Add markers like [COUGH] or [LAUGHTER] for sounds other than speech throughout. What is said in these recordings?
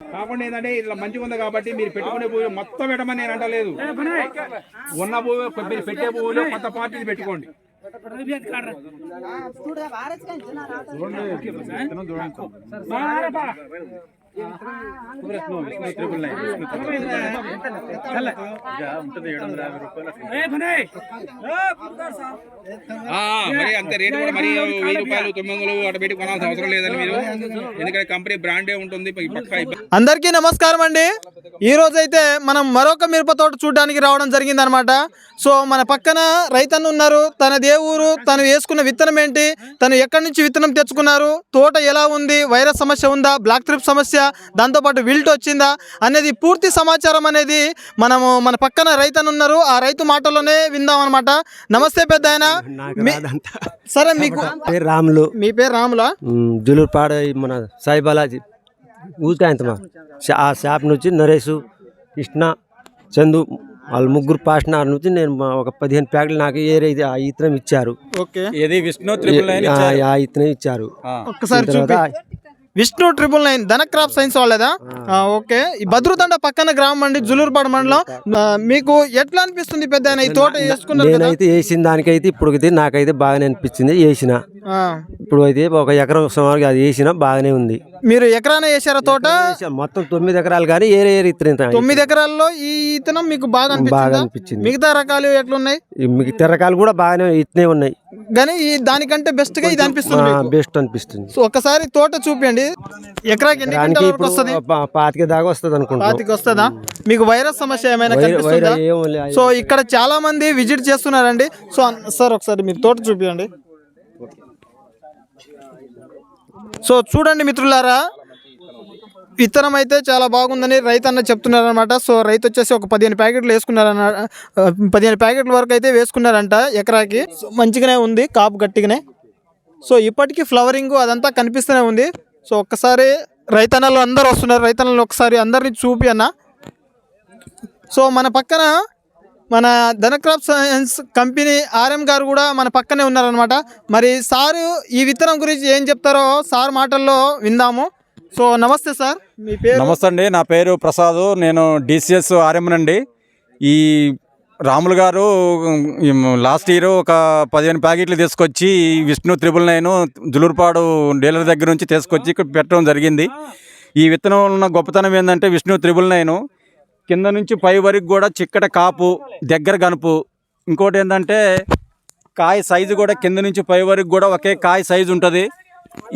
కాకుండా ఏంటంటే ఇట్లా మంచిగా ఉంది కాబట్టి మీరు పెట్టుకునే భూమి మొత్తం పెట్టమని నేను అంటలేదు. ఉన్న భూమి మీరు పెట్టే భూమిలో కొత్త పార్టీని పెట్టుకోండి. ఆ, మరి అంతే రేటు కూడా మరి వెయ్యి రూపాయలు తొమ్మిది వందలు అటు పెట్టి కొనాల్సిన అవసరం లేదండి మీరు. ఎందుకంటే కంపెనీ బ్రాండే ఉంటుంది అందరికీ నమస్కారం అండి. ఈ రోజు అయితే మనం మరొక మిరప తోట చూడడానికి రావడం జరిగింది అనమాట సో మన పక్కన రైతన్న ఉన్నారు. తన ఊరు తను వేసుకున్న విత్తనం ఏంటి తను ఎక్కడి నుంచి విత్తనం తెచ్చుకున్నారు తోట ఎలా ఉంది వైరస్ సమస్య ఉందా బ్లాక్ ట్రిప్ సమస్య దాంతోపాటు విల్ట్ వచ్చిందా? అనేది పూర్తి సమాచారం అనేది మనము మన పక్కన రైతన్న ఉన్నారు ఆ రైతు మాటల్లోనే విందాం అనమాట నమస్తే పెద్ద ఆయన సరే మీకు పేరు రాములు. మీ పేరు రాములా? జులూరుపాడ మన సాయి బాలాజీ. ఊరికాయంతమా ఆ షాప్ నుంచి నరేష్ కృష్ణ చందు వాళ్ళు ముగ్గురు పాస్టనర్ నుంచి నేను ఒక పదిహేను ప్యాకెట్లు నాకు ఏరే ఇది ఆ ఇత్తనం ఇచ్చారు. ఓకే. ఏది విష్ణు ఆ ఇత్తనం ఇచ్చారు. ఒక్కసారి Vishnu triple nine. Dhana crop science వాళ్ళదా? Okay. ఈ భద్రుతండ పక్కన గ్రామం అండి జులూరుపాడు మండలం. మీకు ఎట్లా అనిపిస్తుంది పెద్ద ఈ తోట వేసుకున్నారు నేనైతే వేసిన దానికైతే ఇప్పుడు నాకైతే బాగానే అనిపించింది వేసిన. ఇప్పుడు అయితే ఒక ఎకరం సుమారుగా అది వేసిన బాగానే ఉంది. మీరు ఎకరాన వేసారా తోట? మొత్తం తొమ్మిది ఎకరాలు కానీ ఏరే ఏరే తొమ్మిది ఎకరాల్లో ఈ ఇతనం మీకు బాగా బాగా అనిపించిందా. మిగతా రకాలు ఎట్లున్నాయి? మిగతా రకాలు కూడా బాగానే ఇట్నే ఉన్నాయి. కానీ ఈ దానికంటే బెస్ట్గా ఇది అనిపిస్తుంది. బెస్ట్ అనిపిస్తుంది. సో ఒకసారి తోట చూపించండి ఎకరాకి ఎన్ని దానికి క్వింటాల వరకు ఇప్పుడు వస్తుంది? పాతిక దాకా వస్తుంది అనుకుంటున్నాం. పాతికి వస్తుందా? మీకు వైరస్ సమస్య ఏమైనా కనిపిస్తుందా? సో ఇక్కడ చాలా మంది విజిట్ చేస్తున్నారండి. సో సార్ ఒకసారి మీరు తోట చూపించండి సో చూడండి మిత్రులారా విత్తనం అయితే చాలా బాగుందని రైతు అన్న చెప్తున్నారనమాట సో రైతు వచ్చేసి ఒక పదిహేను ప్యాకెట్లు వేసుకున్నారన్న పదిహేను ప్యాకెట్ల వరకు అయితే వేసుకున్నారంట ఎకరాకి. మంచిగానే ఉంది కాపు గట్టిగానే. సో ఇప్పటికీ ఫ్లవరింగ్ అదంతా కనిపిస్తూనే ఉంది. సో ఒక్కసారి రైతన్నలు అందరూ వస్తున్నారు. రైతన్నలు ఒకసారి అందరిని చూపి అన్న. సో మన పక్కన మన ధనక్రాప్ సైన్స్ కంపెనీ ఆర్ఎం గారు కూడా మన పక్కనే ఉన్నారనమాట మరి సారు ఈ విత్తనం గురించి ఏం చెప్తారో సార్ మాటల్లో విందాము. సో నమస్తే సార్. మీ పేరు? నమస్తే అండి. నా పేరు ప్రసాద్. నేను డిసిఎస్ ఆర్ఎం అండి ఈ రాములు గారు లాస్ట్ ఇయర్ ఒక పదిహేను ప్యాకెట్లు తీసుకొచ్చి Vishnu triple nine Julurupadu dealer దగ్గర నుంచి తీసుకొచ్చి ఇక్కడ పెట్టడం జరిగింది. ఈ విత్తనం ఉన్న గొప్పతనం ఏంటంటే విష్ణు త్రిబుల్ నైన్. కింద నుంచి పై వరకు కూడా చిక్కట కాపు దగ్గర గనుపు. ఇంకోటి ఏంటంటే కాయ సైజు కూడా కింద నుంచి పై వరకు కూడా ఒకే కాయ సైజు ఉంటుంది.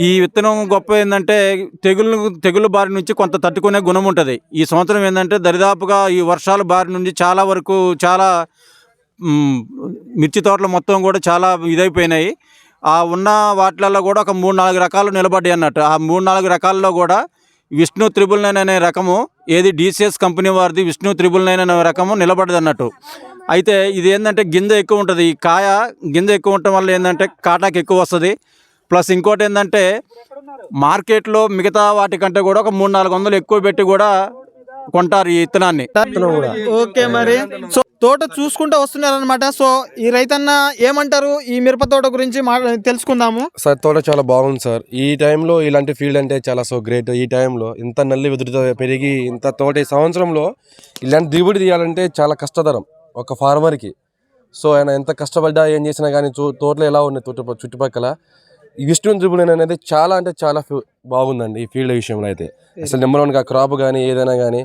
ఈ విత్తనం గొప్ప ఏంటంటే తెగులు తెగులు బారి నుంచి కొంత తట్టుకునే గుణం ఉంటుంది. ఈ సంవత్సరం ఏంటంటే దరిదాపుగా ఈ వర్షాల బారి నుంచి చాలా వరకు చాలా మిర్చి తోటలు మొత్తం కూడా చాలా ఇదైపోయినాయి. ఆ ఉన్న వాటిలలో కూడా ఒక మూడు నాలుగు రకాలు నిలబడ్డాయి అన్నట్టు. ఆ మూడు నాలుగు రకాల్లో కూడా విష్ణు త్రిబుల్ నైన్ అనే రకము ఏది డిసిఎస్ కంపెనీ వారిది విష్ణు త్రిబుల్ నైన్ అనే రకము నిలబడదు అన్నట్టు అయితే ఇది ఏంటంటే గింజ ఎక్కువ ఉంటుంది. ఈ కాయ గింజ ఎక్కువ ఉండటం వల్ల ఏంటంటే కాటాకి ఎక్కువ వస్తుంది. ప్లస్ ఇంకోటి ఏంటంటే మార్కెట్లో మిగతా వాటికంటే కూడా ఒక మూడు నాలుగు వందలు ఎక్కువ పెట్టి కూడా కొంటారు ఈ విత్తనాన్ని ఓకే మరి. సో తోట చూసుకుంటూ వస్తున్నారనమాట సో ఈ రైతన్న ఏమంటారు? ఈ మిరప తోట గురించి మా తెలుసుకుందాము. సార్ తోట చాలా బాగుంది సార్. ఈ టైంలో ఇలాంటి ఫీల్డ్ అంటే చాలా సో గ్రేట్. ఈ టైంలో ఇంత నల్లి వెదురుతో పెరిగి ఇంత తోట ఈ సంవత్సరంలో ఇలాంటి దిగుబడి తీయాలంటే చాలా కష్టతరం ఒక ఫార్మర్కి సో ఆయన ఎంత కష్టపడ్డా ఏం చేసినా కానీ చూ తోటలో ఎలా ఉన్నాయి చుట్టు చుట్టుపక్కల? విష్ణు త్రిబుల్ అనేది చాలా అంటే చాలా బాగుందండి ఈ ఫీల్డ్ విషయంలో అయితే. అసలు నెంబర్ వన్గా క్రాప్ కానీ ఏదైనా కానీ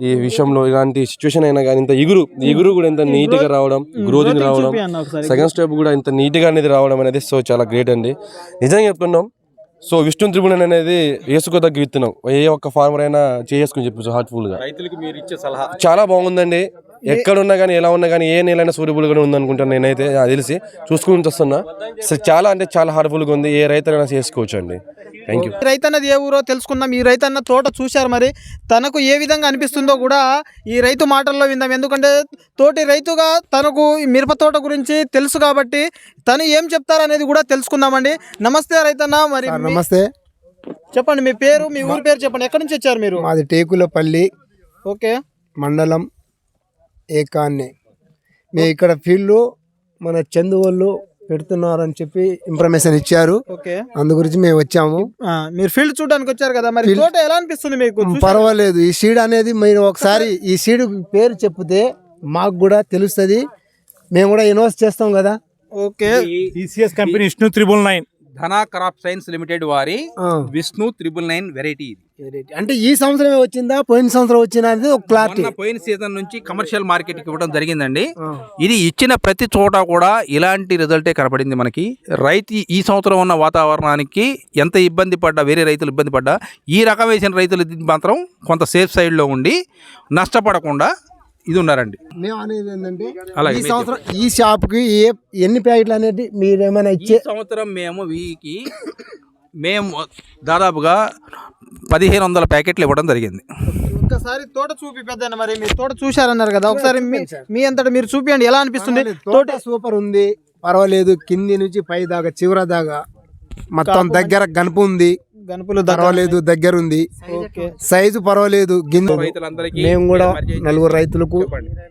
ఈ విషయంలో ఇలాంటి సిచ్యువేషన్ అయినా కానీ ఇంత ఇగురు ఇగురు కూడా ఇంత నీట్గా రావడం గ్రోతింగ్ రావడం సెకండ్ స్టెప్ కూడా ఇంత నీట్గా అనేది రావడం అనేది సో చాలా గ్రేట్ అండి. నిజంగా చెప్తున్నాం సో విష్ణు త్రిభువన్ అనేది వేసుకోదగ్గ విత్తనం. ఏ ఒక్క ఫార్మర్ అయినా చేసుకుని చెప్పచ్చు హార్ట్ఫుల్గా రైతులకు మీరు ఇచ్చే సలహా? చాలా బాగుందండి. ఎక్కడున్నా కానీ ఎలా ఉన్నా కానీ ఏ నేలైనా సూర్యబుల్గానే ఉందనుకుంటాను నేనైతే తెలిసి. చూసుకుంటూ వస్తున్నా. సో చాలా అంటే చాలా హార్ట్ఫుల్గా ఉంది. ఏ రైతైనా చేసుకోవచ్చు అండి థ్యాంక్ యూ రైతన్నది ఏ ఊరో తెలుసుకుందాం. ఈ రైతన్న తోట చూశారు మరి. తనకు ఏ విధంగా అనిపిస్తుందో కూడా ఈ రైతు మాటల్లో విందాం. ఎందుకంటే తోటి రైతుగా తనకు ఈ మిరప తోట గురించి తెలుసు కాబట్టి తను ఏం చెప్తారు అనేది కూడా తెలుసుకుందామండి. నమస్తే రైతన్న. మరి మీ- నమస్తే. చెప్పండి మీ పేరు మీ ఊరి పేరు చెప్పండి. ఎక్కడి నుంచి వచ్చారు మీరు? మాది టేకులపల్లి ఓకే. మండలం ఏకాన్నే. మేము ఇక్కడ ఫీల్డ్ మన చందు వాళ్ళు పెడుతున్నారని చెప్పి ఇన్ఫర్మేషన్ ఇచ్చారు. ఓకే. అందు గురించి మేము వచ్చాము. ఆ, మీరు ఫీల్డ్ చూడడానికి వచ్చారు కదా మరి? తోట ఎలా అనిపిస్తుంది మీకు? పర్వాలేదు. ఈ సీడ్ అనేది మీరు ఒకసారి [LAUGHS] ఈ సీడ్ పేరు చెప్తే మాకు కూడా తెలుస్తుంది. మేము కూడా ఇన్వెస్ట్ చేస్తాం కదా. Okay. TCS company Vishnu triple nine Dhana crop science limited వారి ఆ. విష్ణు త్రిబుల్ నైన్ వెరైటీ ఇది. అంటే ఈ సంవత్సరమే వచ్చిందా? పోయిన సంవత్సరం వచ్చిందా అనేది ఒక క్లారిటీ పోయిన సీజన్ నుంచి కమర్షియల్ మార్కెట్కి ఇవ్వడం జరిగిందండి. ఇది ఇచ్చిన ప్రతి చోట కూడా ఇలాంటి రిజల్టే కనపడింది మనకి. రైతు ఈ సంవత్సరం ఉన్న వాతావరణానికి ఎంత ఇబ్బంది పడ్డా వేరే రైతులు ఇబ్బంది పడ్డా ఈ రకం వేసిన రైతులు మాత్రం కొంత సేఫ్ సైడ్లో ఉండి నష్టపడకుండా ఇది ఉన్నారండి. మేము అనేది ఏంటంటే అలాగే ఈ సంవత్సరం ఈ షాప్కి ఏ ఎన్ని ప్యాకెట్లు అనేది మీరు ఏమైనా ఇచ్చే సంవత్సరం మేము వీకి మేము దాదాపుగా పదిహేను వందల ప్యాకెట్లు ఇవ్వడం జరిగింది. ఒక్కసారి తోట చూపి పెద్ద మరి మీరు తోట చూశారన్నారు కదా ఒకసారి మీ- అంతటా మీరు చూపియండి ఎలా అనిపిస్తుంది? తోట సూపర్ ఉంది పర్వాలేదు కింది నుంచి పై దాకా చివర దాకా మొత్తం దగ్గర గనుపు ఉంది. గణపులు దగ్గర పర్వాలేదు దగ్గర ఉంది. ఓకే సైజు పర్వాలేదు గింజ రైతులందరికీ మేము కూడా నలుగురు రైతులకు.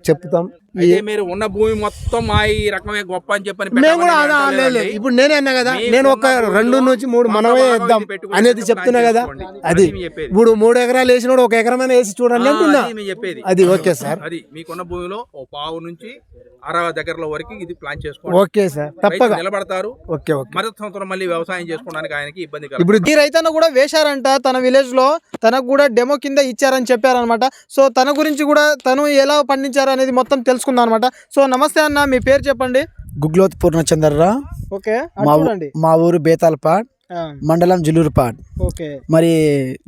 చెప్తాం. అయితే మీరు ఉన్న భూమి మొత్తం మా ఈ రకమే గొప్ప అని చెప్పని మేము కూడా. లేదు. ఇప్పుడు నేనే అన్నా కదా నేను ఒక రెండు నుంచి మూడు మనమే వేద్దాం అనేది చెప్తున్నా కదా. అది. ఇప్పుడు మూడు ఎకరాలు వేసినోడు ఒక ఎకరమైన వేసి చూడండి అంటున్నా. చెప్పేది. అది ఓకే సార్. అది మీకున్న భూమిలో ఓ పావు నుంచి అరవై దగ్గరలో వరకు ఇది ప్లాన్ చేసుకోండి. Okay sir. తప్పగా. నిలబడతారు. Okay okay. మరొక సంవత్సరం మళ్ళీ వ్యవసాయం చేసుకోవడానికి ఆయనకి ఇబ్బంది. ఇప్పుడు ఈ రైతన్న కూడా వేశారంట తన విలేజ్లో తనకు కూడా డెమో కింద ఇచ్చారని చెప్పారనమాట సో తన గురించి కూడా తను ఎలా పండించారు అనేది మొత్తం తెలుసుకుందాం అనమాట సో నమస్తే అన్న మీ పేరు చెప్పండి? గుగ్లోత్ పూర్ణచంద్రరా ఓకే మా ఊ- చూడండి. మా ఊరు బేతాల్పాడ్ మండలం జులూరుపాడ్. ఓకే. మరి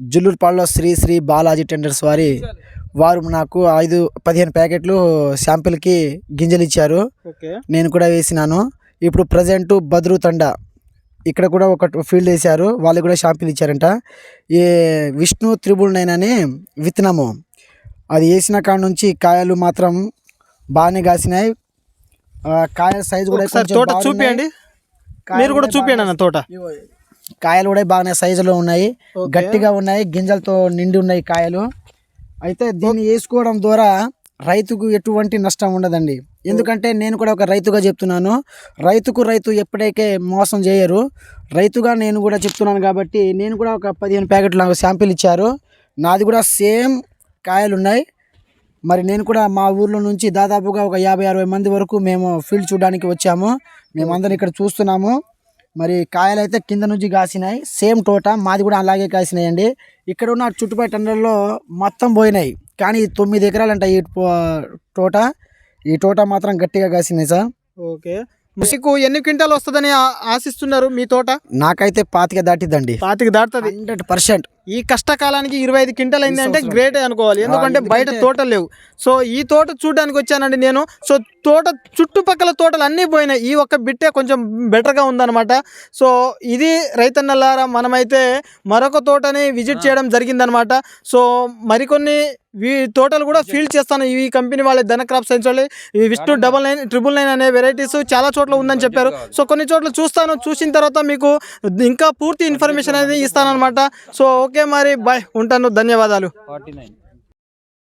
జుల్లూరుపాడులో శ్రీ శ్రీ బాలాజీ టెండర్స్ వారి వారు నాకు ఐదు పదిహేను ప్యాకెట్లు శాంపిల్కి గింజలు ఇచ్చారు నేను కూడా వేసినాను. ఇప్పుడు ప్రజెంట్ బద్రు తండా. ఇక్కడ కూడా ఒక ఫీల్డ్ వేశారు. వాళ్ళు కూడా షాంపిల్ ఇచ్చారంట. ఈ విష్ణు త్రిబుల్ నైన్ అని విత్తనము. అది వేసిన కాడ నుంచి కాయలు మాత్రం బాగానే కాసినాయి. కాయ సైజు కూడా తోట కాయలు మీరు కూడా చూపియండి అన్న తోట. కాయలు కూడా బాగానే సైజులో ఉన్నాయి. గట్టిగా ఉన్నాయి. గింజలతో నిండి ఉన్నాయి కాయలు. అయితే దీన్ని వేసుకోవడం ద్వారా రైతుకు ఎటువంటి నష్టం ఉండదండి. ఎందుకంటే నేను కూడా ఒక రైతుగా చెప్తున్నాను. రైతుకు రైతు ఎప్పటికే మోసం చేయరు. రైతుగా నేను కూడా చెప్తున్నాను కాబట్టి నేను కూడా ఒక పదిహేను ప్యాకెట్లు నాకు శాంపిల్ ఇచ్చారు. నాది కూడా సేమ్ కాయలు ఉన్నాయి. మరి నేను కూడా మా ఊర్లో నుంచి దాదాపుగా ఒక యాభై అరవై మంది వరకు మేము ఫీల్డ్ చూడడానికి వచ్చాము. మేమందరం ఇక్కడ చూస్తున్నాము. మరి కాయలు అయితే కింద నుంచి కాసినాయి. సేమ్ తోట మాది కూడా అలాగే కాసినాయండి. ఇక్కడ ఉన్న చుట్టుపక్కలలో మొత్తం పోయినాయి. కానీ తొమ్మిది ఎకరాలంట ఈ తోట. ఈ తోట మాత్రం గట్టిగా కాసినాయి సార్. ఓకే. మీకు ఎన్ని క్వింటాలు వస్తుందని ఆశిస్తున్నారు మీ తోట? నాకైతే పాతిక దాటిద్దండి. పాతికి దాటుతుంది. Hundred percent. ఈ కష్టకాలానికి ఇరవై ఐదు క్వింటల్ అయింది అంటే సంవత్సరం. గ్రేట్ అనుకోవాలి. ఎందుకంటే బయట తోటలు లేవు. సో ఈ తోట చూడడానికి వచ్చానండి నేను. సో తోట చుట్టుపక్కల తోటలు అన్నీ పోయినాయి. ఈ ఒక్క బిట్టే కొంచెం బెటర్గా ఉందన్నమాట. సో ఇది రైతన్నలారా మనమైతే మరొక తోటని విజిట్ చేయడం జరిగిందనమాట సో మరికొన్ని వీ తోటలు కూడా ఫీల్ చేస్తాను. ఈ కంపెనీ వాళ్ళ ధన క్రాప్ సైన్స్ వాళ్ళు. ఈ Vishnu double nine triple nine అనే వెరైటీస్ చాలా చోట్ల ఉందని చెప్పారు. సో కొన్ని చోట్ల చూస్తాను. చూసిన తర్వాత మీకు ఇంకా పూర్తి ఇన్ఫర్మేషన్ అనేది ఇస్తానన్నమాట. సో ఓకే మరి బాయ్. ఉంటాను. ధన్యవాదాలు.